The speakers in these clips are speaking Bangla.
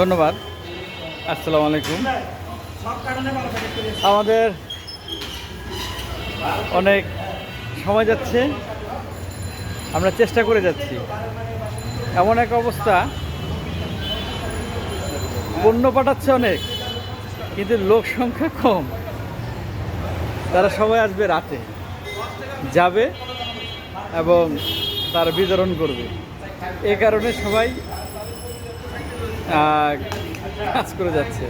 ধন্যবাদ। আসসালামু আলাইকুম। আমাদের অনেক সময় যাচ্ছে, আমরা চেষ্টা করে যাচ্ছি। এমন এক অবস্থা, পণ্য পাঠাচ্ছে অনেক, কিন্তু লোক সংখ্যা কম। তারা সবাই আসবে রাতে, যাবে এবং তারা বিতরণ করবে। এ কারণে সবাই কাজ করে যাচ্ছে।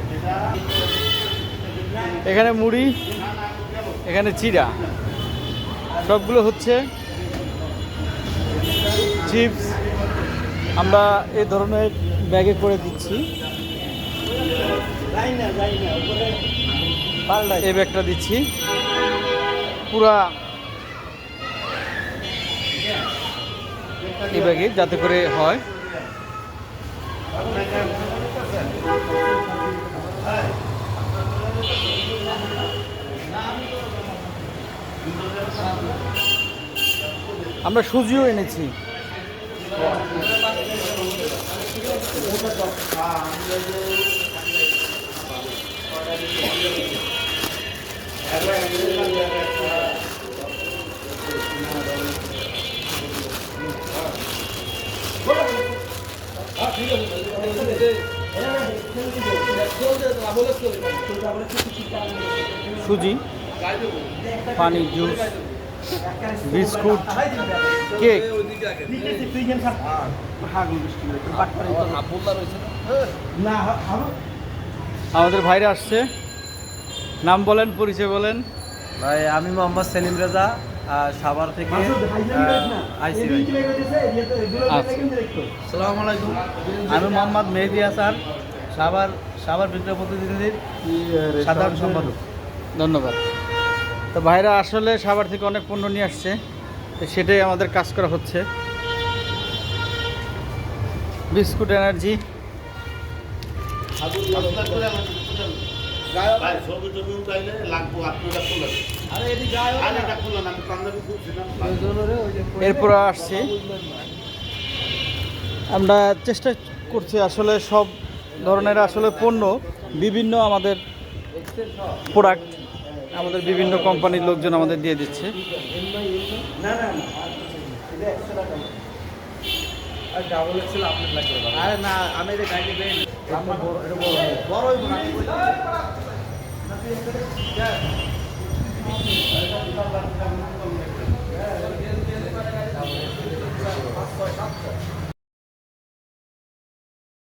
এখানে মুড়ি, এখানে চিরা সবগুলো হচ্ছে চিপস। আমরা এ ধরনের ব্যাগে করে দিচ্ছি। এই ব্যাগটা দিচ্ছি। পুরা এই ব্যাগে যাতে করে হয়। আমরা সুজিও এনেছি। সুজি পানি জুস বিস্কুট কেক। আমাদের ভাইরা আসছে। নাম বলেন পরিচয় বলেন। ভাই আমি মোহাম্মদ সেলিম রেজা। সাভার থেকে আইসি ভাই আচ্ছা সালাম আলাইকুম আমি মোহাম্মদ মেহেদি হাসান সাভার সাভার বিক্রয় প্রতিনিধির সাধারণ সম্পাদক ধন্যবাদ তো ভাইরা আসলে সাভার থেকে অনেক পণ্য নিয়ে আসছে তো সেটাই আমাদের কাজ করা হচ্ছে বিস্কুট এনার্জি লাগবো এরপর আসছি। আমরা চেষ্টা করছি আসলে সব ধরনের আসলে পণ্য, বিভিন্ন আমাদের প্রোডাক্ট আমাদের বিভিন্ন কোম্পানির লোকজন আমাদের দিয়ে দিচ্ছে। না আমি